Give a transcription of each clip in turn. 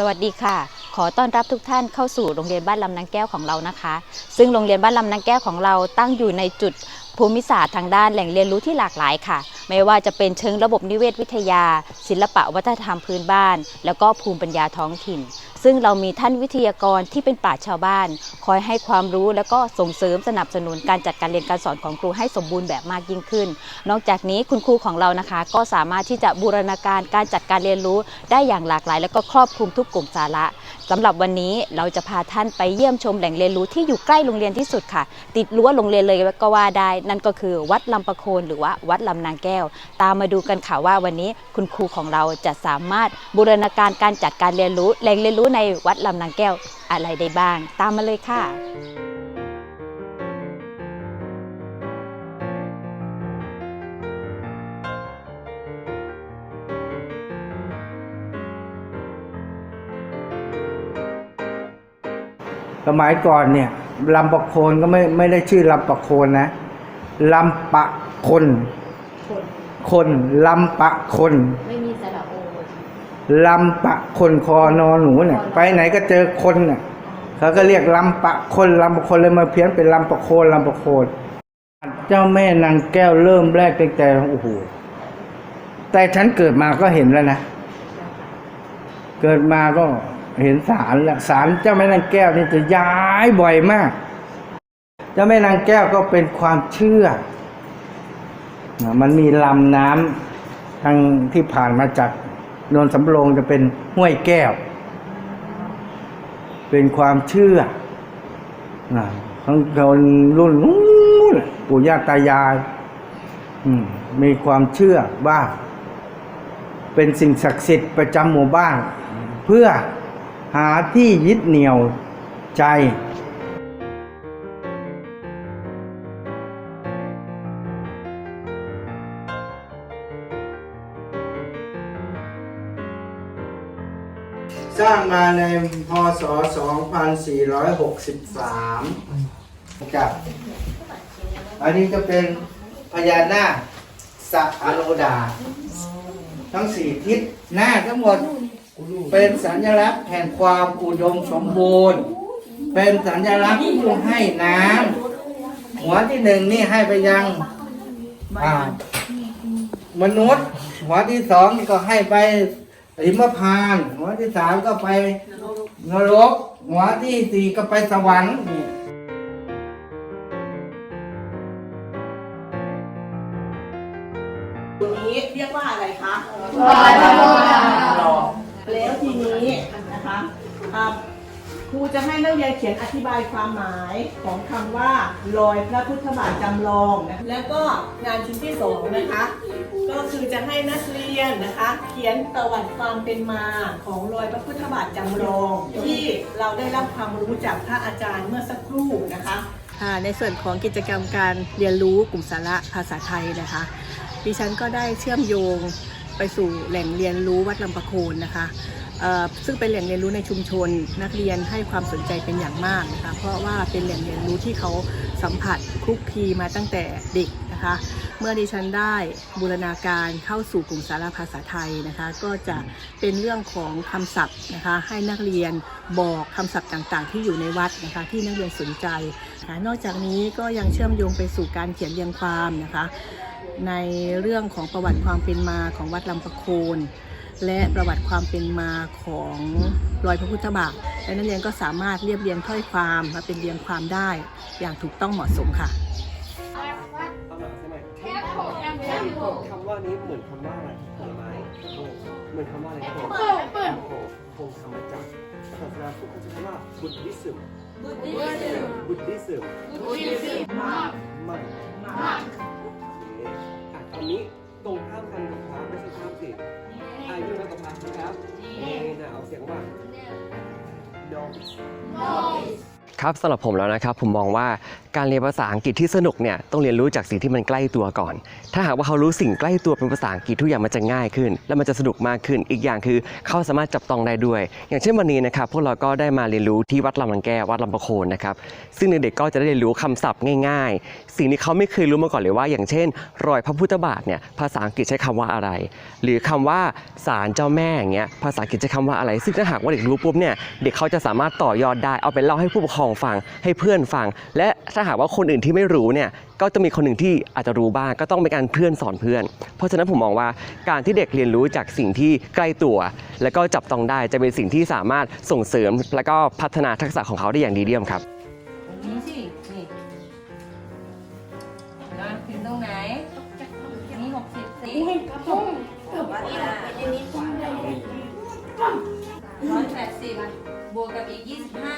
สวัสดีค่ะ ขอต้อนรับทุกท่านเข้าสู่โรงเรียนบ้านลำนางแก้วของเรานะคะ ซึ่งโรงเรียนบ้านลำนางแก้วของเราตั้งอยู่ในจุดภูมิศาสตร์ทางด้านแหล่งเรียนรู้ที่หลากหลายค่ะ ไม่ว่าจะเป็นเชิงระบบนิเวศวิทยา ศิลปะวัฒนธรรมพื้นบ้าน แล้วก็ภูมิปัญญาท้องถิ่นซึ่งเรามีท่านวิทยากรที่เป็นปราชญ์ชาวบ้าน คอยให้ความรู้แล้วก็ส่งเสริมสนับสนุนการจัดการเรียนการสอนของครูให้สมบูรณ์แบบมากยิ่งขึ้น นอกจากนี้คุณครูของเรานะคะ ก็สามารถที่จะบูรณาการการจัดการเรียนรู้ได้อย่างหลากหลาย แล้วก็ครอบคลุมทุกกลุ่มสาระสำหรับวันนี้เราจะพาท่านไปเยี่ยมชมแหล่งเรียนรู้ที่อยู่ใกล้โรงเรียนที่สุดค่ะ ติดรั้วโรงเรียนเลยก็ว่าได้ นั่นก็คือวัดลำปะโคนหรือว่าวัดลำนางแก้ว ตามมาดูกันค่ะว่าวันนี้คุณครูของเราจะสามารถบูรณาการการจัดการเรียนรู้แหล่งเรียนรู้ในวัดลำนางแก้วอะไรได้บ้าง ตามมาเลยค่ะสมัยก่อนเนี่ยลำปะโคนก็ไม่ไม่ได้ชื่อลำปะโคนนะลำปะคน คนลำปะคน ไม่มีสระโอ ลำปะคนคอนอหนูเนี่ยไปไหนก็เจอคนเนี่ยเขาก็เรียกลำปะคนลำปะคนเลยมาเพี้ยนเป็นลำปะโคนลำปะโคนเจ้าแม่นางแก้วเริ่มแรกตั้งแต่โอ้โหแต่ฉันเกิดมาก็เห็นแล้วนะเกิดมาก็เห็นศาลแล้วศาลเจ้าแม่นางแก้วนี่จะย้ายบ่อยมาก เจ้าแม่นางแก้วก็เป็นความเชื่อ มันมีลำน้ำทางที่ผ่านมาจาก นนสำโรงจะเป็นห้วยแก้ว เป็นความเชื่อนะของคนรุ่นนู้นปู่ย่าตายายมีความเชื่อว่าเป็นสิ่งศักดิ์สิทธิ์ประจำหมู่บ้าน เพื่อหาที่ยึดเหนี่ยวใจ สร้างมาในพศ 2463กับอันนี้จะเป็นพญานาคสัอโนดา ทั้งสี่ทิศหน้าทั้งหมดเป็นสัญลักษณ์แห่งความอุดมสมบูรณ์ เป็นสัญลักษณ์ที่ให้น้ำหัวที่หนึ่งนี่ให้ไปยังอ่ามนุษย์ หัวที่สองนี่ก็ให้ไป หิมพานต์หัวที่สามก็ไปนรก หัวที่สี่ก็ไปสวรรค์นี่ตัวนี้เรียกว่าอะไรคะลอยพระพุทธบาทแล้วทีนี้นะคะอ่า ครูจะให้นักเรียนเขียนอธิบายความหมายของคำว่าลอยพระพุทธบาทจำลองนะแล้วก็งานชิ้นที่สองนะคะ ก็คือจะให้นักเรียนนะคะ เขียนประวัติความเป็นมาของรอยพระพุทธบาทจำลอง ที่เราได้รับความรู้จากพระอาจารย์เมื่อสักครู่นะคะอ่าในส่วนของกิจกรรมการเรียนรู้กลุ่มสาระภาษาไทยนะคะ ดิฉันก็ได้เชื่อมโยงไปสู่แหล่งเรียนรู้วัดลำปะโคนนะคะ ซึ่งเป็นแหล่งเรียนรู้ในชุมชน นักเรียนให้ความสนใจเป็นอย่างมากนะคะเพราะว่าเป็นแหล่งเรียนรู้ที่เขาสัมผัสคลุกคลีมาตั้งแต่เด็กนะคะเมื่อดิฉันได้บูรณาการเข้าสู่กลุ่มสาระภาษาไทยนะคะก็จะเป็นเรื่องของคำศัพท์นะคะให้นักเรียนบอกคำศัพท์ต่างๆ ที่อยู่ในวัดนะคะที่นักเรียนสนใจนะะนอกจากนี้ก็ยังเชื่อมโยงไปสู่การเขียนเรียงความนะคะในเรื่องของประวัติความเป็นมาของวัดลำปะโคน และประวัติความเป็นมาของรอยพระพุทธบาทและนักเรียนก็สามารถเรียบเรียงถ้อยความมาเป็นเรียงความได้อย่างถูกต้องเหมาะสมค่ะคำว่านี้เหมือนคำว่าอะไรผลไม้เหมือนคำว่าอะไรครับผมโอ้โหคงคำมาจากศาสนาพุทธเขาจะคำว่าบุตดิสึมบุตดิสึมมันอะตอนนี้ตรงข้ามกันกับพระไม่ใช่ข้ามสิ อายุแล้วกับพระนะครับเนนะเอาเสียงว่า noise ครับสำหรับผมแล้วนะครับ ผมมองว่าการเรียนภาษาอังกฤษที่สนุกเนี่ยต้องเรียนรู้จากสิ่งที่มันใกล้ตัวก่อน ถ้าหากว่าเขารู้สิ่งใกล้ตัวเป็นภาษาอังกฤษทุกอย่างมันจะง่ายขึ้น และมันจะสนุกมากขึ้น อีกอย่างคือเขาสามารถจับต้องได้ด้วย อย่างเช่นวันนี้นะครับพวกเราก็ได้มาเรียนรู้ที่วัดลำลังแก้ววัดลำปะโคนนะครับซึ่งเด็กๆก็จะได้เรียนรู้คำศัพท์ง่าย ๆ สิ่งที่เขาไม่เคยรู้มาก่อนเลยว่า อย่างเช่น รอยพระพุทธบาทเนี่ยภาษาอังกฤษใช้คำว่าอะไร หรือคำว่าศาลเจ้าแม่อย่างเงี้ยภาษาอังกฤษใช้คำว่าอะไร ซึ่งถ้าหากว่าเด็กรู้ปุ๊บเนี่ยเด็กเขาจะสามารถต่อยอดได้เอาไปเล่าให้ผู้ปกครองฟังให้เพื่อนฟัง และถ้าหากว่าคนอื่นที่ไม่รู้เนี่ยก็จะมีคนหนึ่งที่อาจจะรู้บ้างก็ต้องเป็นการเพื่อนสอนเพื่อน เพราะฉะนั้นผมมองว่าการที่เด็กเรียนรู้จากสิ่งที่ใกล้ตัว และก็จับต้องได้จะเป็นสิ่งที่สามารถส่งเสริม และก็พัฒนาทักษะของเขาได้อย่างดีเยี่ยมครับ แปดสิบ บวกกับอีกยี่สิบห้า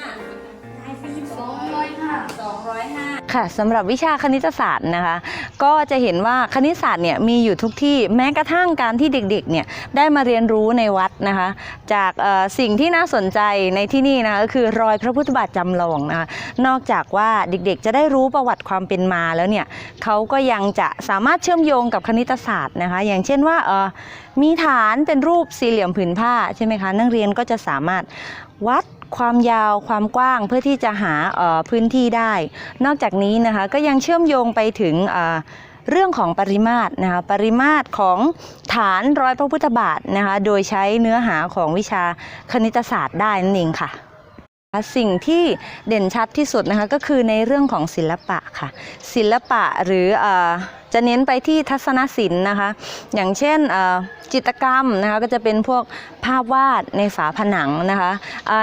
สองร้อยห้าสองร้อยห้าค่ะสำหรับวิชาคณิตศาสตร์นะคะ ก็จะเห็นว่าคณิตศาสตร์เนี่ยมีอยู่ทุกที่แม้กระทั่งการที่เด็กๆเนี่ยได้มาเรียนรู้ในวัดนะคะ จากเอ่อสิ่งที่น่าสนใจในที่นี่นะคะก็คือรอยพระพุทธบาทจำลองนะคะนอกจากว่าเด็กๆ จะได้รู้ประวัติความเป็นมาแล้วเนี่ยเขาก็ยังจะสามารถเชื่อมโยงกับคณิตศาสตร์นะคะ อย่างเช่นว่าเออมีฐานเป็นรูปสี่เหลี่ยมผืนผ้าใช่ไหมคะนักเรียนก็จะสามารถ วัดความยาวความกว้างเพื่อที่จะหาพื้นที่ได้ นอกจากนี้นะคะก็ยังเชื่อมโยงไปถึงเรื่องของปริมาตรนะคะปริมาตรของฐานร้อยพระพุทธบาทนะคะโดยใช้เนื้อหาของวิชาคณิตศาสตร์ได้นั่นเองค่ะ สิ่งที่เด่นชัดที่สุดนะคะก็คือในเรื่องของศิลปะค่ะ ศิลปะหรืออ จะเน้นไปที่ทัศนศิลป์นะคะ อย่างเช่นจิตรกรรมนะคะก็จะเป็นพวกภาพวาดในฝาผนังนะคะ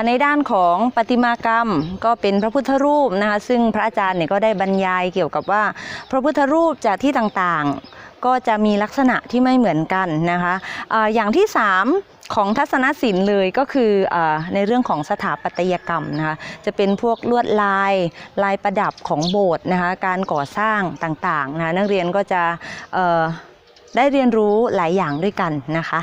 ในด้านของประติมากรรมก็เป็นพระพุทธรูปนะคะซึ่งพระอาจารย์เนี่ยก็ได้บรรยายเกี่ยวกับว่า พระพุทธรูปจากที่ต่างๆ ก็จะมีลักษณะที่ไม่เหมือนกันนะคะอ่อย่างที่สามของทัศนศิลป์เลยก็คืออในเรื่องของสถาปัตยกรรมนะคะจะเป็นพวกลวดลายลายประดับของโบสถ์นะคะการก่อสร้างต่างๆนะคะนักเรียนก็จะได้เรียนรู้หลายอย่างด้วยกันนะคะ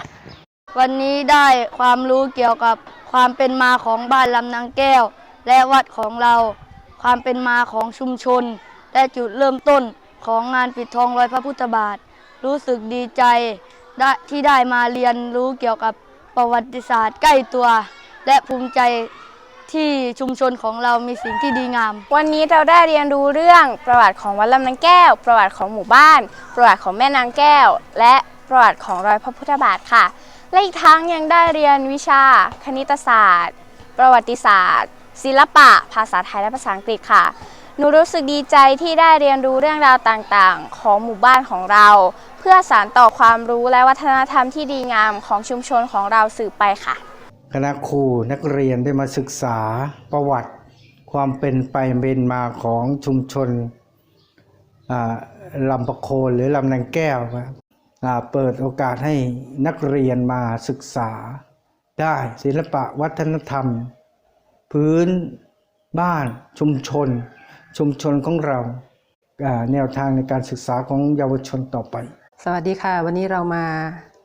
วันนี้ได้ความรู้เกี่ยวกับความเป็นมาของบ้านลำนางแก้ว และวัดของเรา ความเป็นมาของชุมชน และจุดเริ่มต้นของงานปิดทองรอยพระพุทธบาท รู้สึกดีใจที่ได้มาเรียนรู้เกี่ยวกับประวัติศาสตร์ใกล้ตัว และภูมิใจที่ชุมชนของเรามีสิ่งที่ดีงาม วันนี้เราได้เรียนรู้เรื่องประวัติของวัดลำนางแก้ว ประวัติของหมู่บ้าน ประวัติของแม่นางแก้ว และประวัติของรอยพระพุทธบาทค่ะ และอีกทั้งยังได้เรียนวิชา คณิตศาสตร์ ประวัติศาสตร์ ศิลปะ ภาษาไทยและภาษาอังกฤษค่ะ หนูรู้สึกดีใจที่ได้เรียนรู้เรื่องราวต่างๆ ของหมู่บ้านของเรา เพื่อสานต่อความรู้และวัฒนธรรมที่ดีงามของชุมชนของเราสืบไปค่ะ คณะครูนักเรียนได้มาศึกษาประวัติความเป็นไปเป็นมาของชุมชนลำปะโคนหรือลำนางแก้วเปิดโอกาสให้นักเรียนมาศึกษา ได้ศิลปะวัฒนธรรม พื้นบ้านชุมชน ชุมชนของเราแนวทางในการศึกษาของเยาวชนต่อไป สวัสดีค่ะ วันนี้เรามา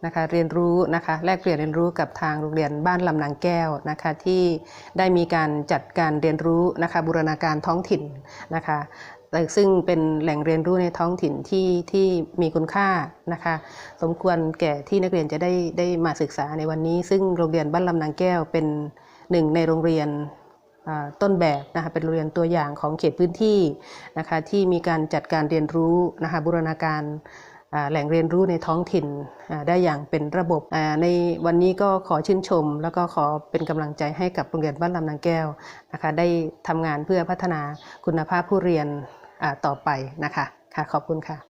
นะคะเรียนรู้นะคะแลกเปลี่ยนเรียนรู้กับทางโรงเรียนบ้านลำนางแก้วนะคะที่ได้มีการจัดการเรียนรู้นะคะบูรณาการท้องถิ่นนะคะซึ่งเป็นแหล่งเรียนรู้ในท้องถิ่นที่ที่มีคุณค่านะคะสมควรแก่ที่นักเรียนจะได้ได้มาศึกษาในวันนี้ ซึ่งโรงเรียนบ้านลำนางแก้วเป็นหนึ่งในโรงเรียน ต้นแบบนะคะเป็นโรงเรียนตัวอย่างของเขตพื้นที่นะคะที่มีการจัดการเรียนรู้นะคะบูรณาการแหล่งเรียนรู้ในท้องถิ่นได้อย่างเป็นระบบในวันนี้ก็ขอชื่นชม แล้วก็ขอเป็นกำลังใจให้กับโรงเรียนบ้านลำนางแก้วนะคะได้ทำงานเพื่อพัฒนาคุณภาพผู้เรียนต่อไปนะคะค่ะขอบคุณค่ะ